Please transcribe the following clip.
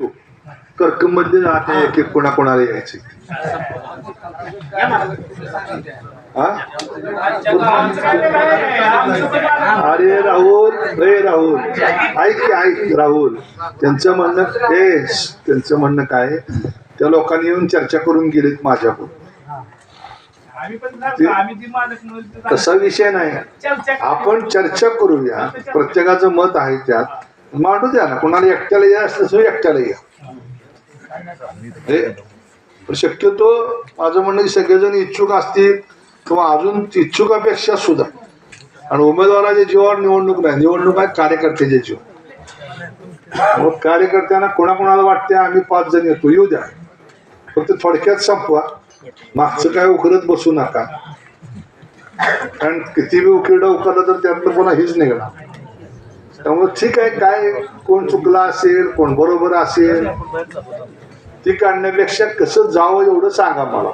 हो. कर्कममध्ये आता एक एक कोणा कोणाला यायचे अरे राहुल रे राहुल ऐक ऐक राहुल. त्यांचं म्हणणं हे त्यांचं म्हणणं काय त्या लोकांनी येऊन चर्चा करून गेलीत माझ्याकडून. तसा विषय नाही. आपण चर्चा करूया. प्रत्येकाचं मत आहे त्यात. मांडू द्या ना कोणाला एकट्याला या असं एकट्याला या. हे, पण शक्यतो माझं म्हणणं की सगळेजण इच्छुक असतील किंवा अजून इच्छुकापेक्षा सुद्धा. आणि उमेदवाराच्या जीवावर निवडणूक नाही. निवडणूक आहे कार्यकर्त्याच्या जीव मग कार्यकर्त्यांना कोणाकोणाला वाटते आम्ही पाच जण येतो. येऊ द्या. फक्त थोडक्यात संपवा. मागचं काय उकरत बसू नका. कारण किती बी उकिरडं उकरलं तर त्यातलं कोणा हेच निघणार. त्यामुळे ठीक आहे काय कोण चुकला असेल कोण बरोबर असेल ती काढण्यापेक्षा कसं जावं एवढं सांगा मला.